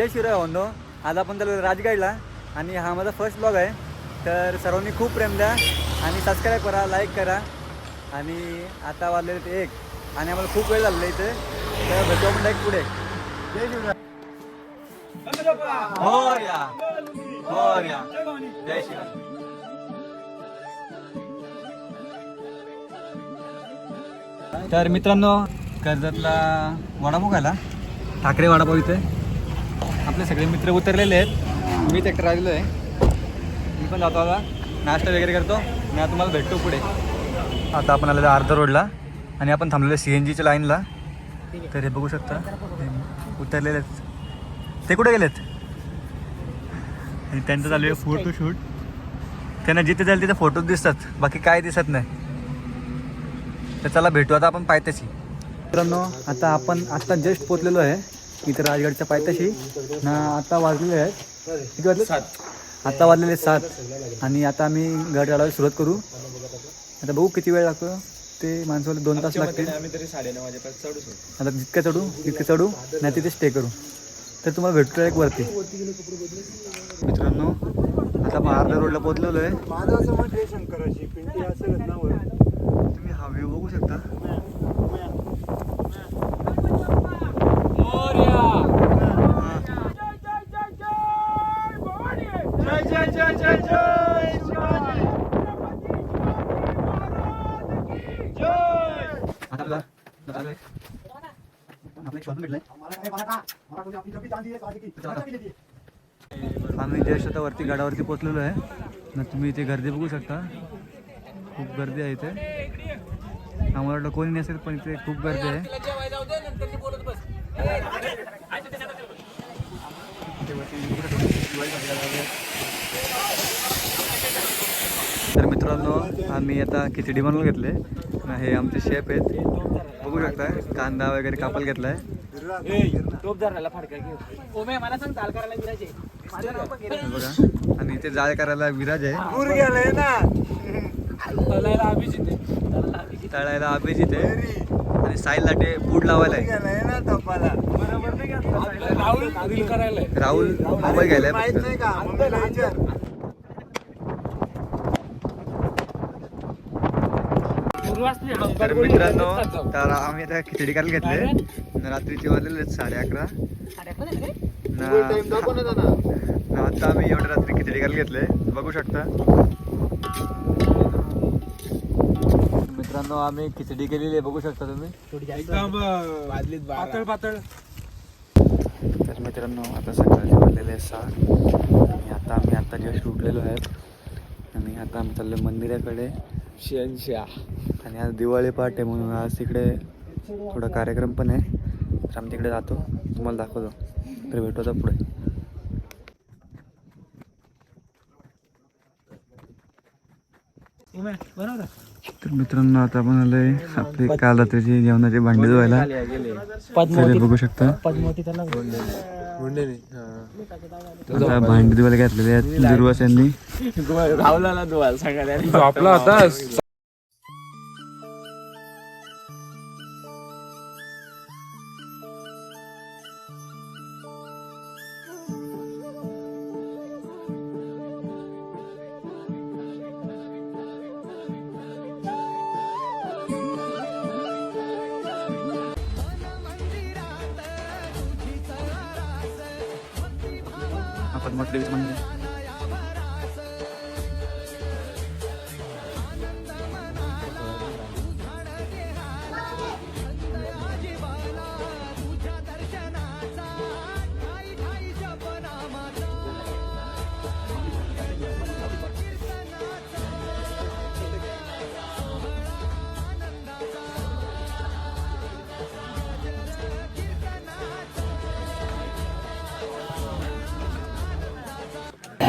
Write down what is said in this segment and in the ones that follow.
जय शिवराय होंदो आज आपण चालू राजगडला आणि हा माझा फर्स्ट ब्लॉग आहे. तर सर्वांनी खूप प्रेम द्या आणि सबस्क्राईब करा लाईक करा. आणि आता वाजलेले ते एक आणि आम्हाला खूप वेळ झालेला इथे. तर भेटू आपण direct पुढे. जय शिवराय मोरया. हो हो जय शिवराय तर मित्रांनो कर्जतला वडापाव खायला. ठाकरे वडापाव इथे. आपले सगळे मित्र उतरलेले आहेत. मी एकटा राहिलो आहे. मी पण जातो आता. नाश्ता वगैरे करतो. मी आता तुम्हाला भेटतो पुढे. आता आपण आलेलो अर्धा रोडला. आणि आपण थांबलेलो सी एन जीच्या लाईनला. तर हे बघू शकता. उतरलेले आहेत. ते कुठे गेलेत? आणि त्यांचं चालू आहे फोटोशूट त्यांना जिथे जाईल तिथे फोटोज दिसतात. बाकी काय दिसत नाही. तर चला भेटू. आता आपण पायथ्याशी मित्रांनो आता आपण आत्ता जस्ट पोचलेलो आहे. इथे राजगडच्या पायथ्याशी. ना आता वाजलेले आहेत. किती वाजले? सात आता वाजलेले सात. आणि आता आम्ही गड चढायला सुरुवात करू. आता बघू किती वेळ लागतो ते माणसाला दोन तास लागतील. आता जितकं चढू तितकं चढू नाही तिथे स्टे करू. तर तुम्हाला भेटतो एक वरती. मित्रांनो आता अर्ध्या रोडला पोहोचलेलो आहे. तुम्ही हा व्ह्यू बघू शकता जय जय जय जय जय आता आपला आपला एक शॉप भेटलाय आम्ही जस्ट आता वरती गडावरती पोचलेलो आहे. ना तुम्ही इथे गर्दी बघू शकता. खूप गर्दी आहे इथे. आम्हाला वाटलं कोणी नसेल पण इथे खूप गर्दी आहे. तर मित्रांनो आम्ही आता खिचडी बनवून घेतले. हे आमचे शेफ आहेत. बघू शकता कांदा वगैरे कापायला घेतलाय. बघा आणि इथे जाळ करायला विराज आहे. तळायला अभिजित आहे. आणि साईल लाटे पूड लावायला आहे. राहुल मोबाईल घ्यायला तर मित्रांनो तर आम्ही आता खिचडी करायला घेतले. रात्रीचे वाजलेले आहेत साडे अकरा. ना आता आम्ही एवढ्या रात्री खिचडी करायला घेतले. बघू शकता. मित्रांनो आम्ही खिचडी केलेली आहे. बघू शकता तुम्ही. एकदम पातळ पातळ. तर मित्रांनो आता सकाळचे वाजलेले सहा आणि आता आम्ही आता जस्ट उठलेलो आहे. आणि आता आम्ही चाललो मंदिराकडे. शहनशाह आणि आज दिवाळी पहाट आहे म्हणून आज तिकडे थोडा कार्यक्रम पण आहे. तर आम्ही तिकडे जातो. तुम्हाला दाखवतो. तर भेटू आता पुढे. तर मित्रांनो आता आपण आलोय आपले काल रात्रीची जेवणाची भांडी धुवायला. बघू शकता. आता भांडी धुवायला घातलेली आहेत दुर्वास यांनी. राहुलाला धुवायला सांगायला आपला होता आपण म्हटलं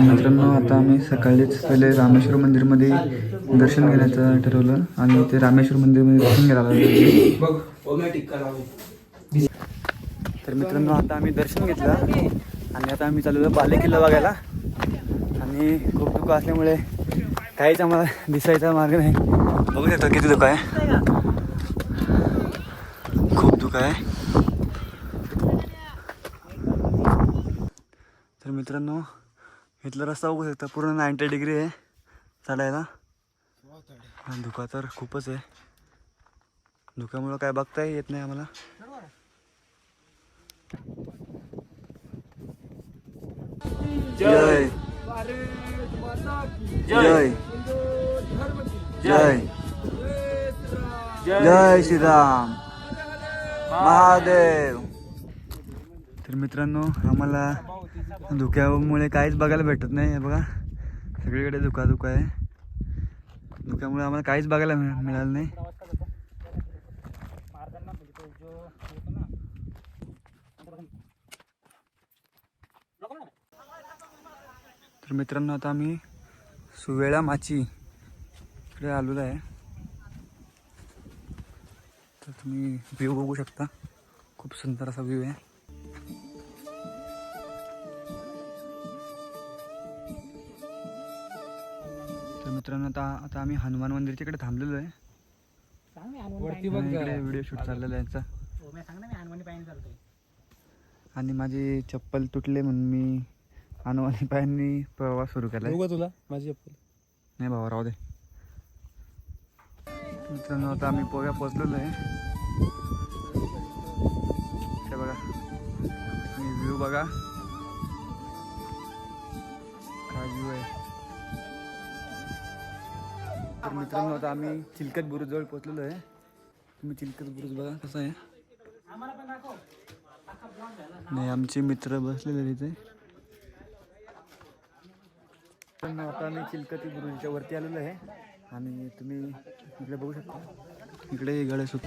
मित्रांनो आता आम्ही सकाळीच पहिले रामेश्वर मंदिरमध्ये दर्शन घेण्याचं ठरवलं आणि ते रामेश्वर मंदिरमध्ये दर्शन घ्यायला लागलो. तर मित्रांनो आता आम्ही दर्शन घेतलं आणि आता आम्ही चाललो बाले किल्ला बघायला. आणि खूप धुकं असल्यामुळे काहीच आम्हाला दिसायचा मार्ग नाही. बघू शकता किती धुकं आहे. खूप धुकं आहे. मित्रांनो इथला रस्ता बघू शकता पूर्ण नाईंटी डिग्री आहे चढायला. आणि धुका तर खूपच आहे. धुक्यामुळं काय बघता येत नाही आम्हाला. जय. जय. जय. जय श्रीराम. महादेव. तर मित्रांनो आम्हाला धुक्यामुळे काहीच बघायला भेटत नाही बघा. सगळीकडे धुका धुका आहे. धुक्यामुळे आम्हाला काहीच बघायला मिळ- मिळालं नाही. तर मित्रांनो आता आम्ही सुवेळा माची इकडे आलेलो आहे. तर तुम्ही व्ह्यू बघू शकता. खूप सुंदर असा व्ह्यू आहे. मित्रांनो आता आता आम्ही हनुमान मंदिरच्या इकडे थांबलेलो आहे. वरती आणि इकडे व्हिडिओ शूट चाललेला आहे यांचा. आणि माझी चप्पल तुटले म्हणून मी हनुमानी पायांनी प्रवास सुरू केला तुला? माझी चप्पल. नाही भावा राहू दे. मित्रांनो आता आम्ही पोव्या पोचलेलो आहे. हे बघा. व्ह्यू बघा. काय व्ह्यू आहे? तर मित्रांनो आता आम्ही चिलकत बुरुज जवळ पोचलेलो आहे. तुम्ही चिलकत बुरुज बघा कसं आहे. नाही आमचे मित्र बसलेले तिथे पण आता आम्ही चिलकती गुरुजीच्या वरती आलेलो आहे. आणि तुम्ही इकडे बघू शकता. इकडे गडे सुट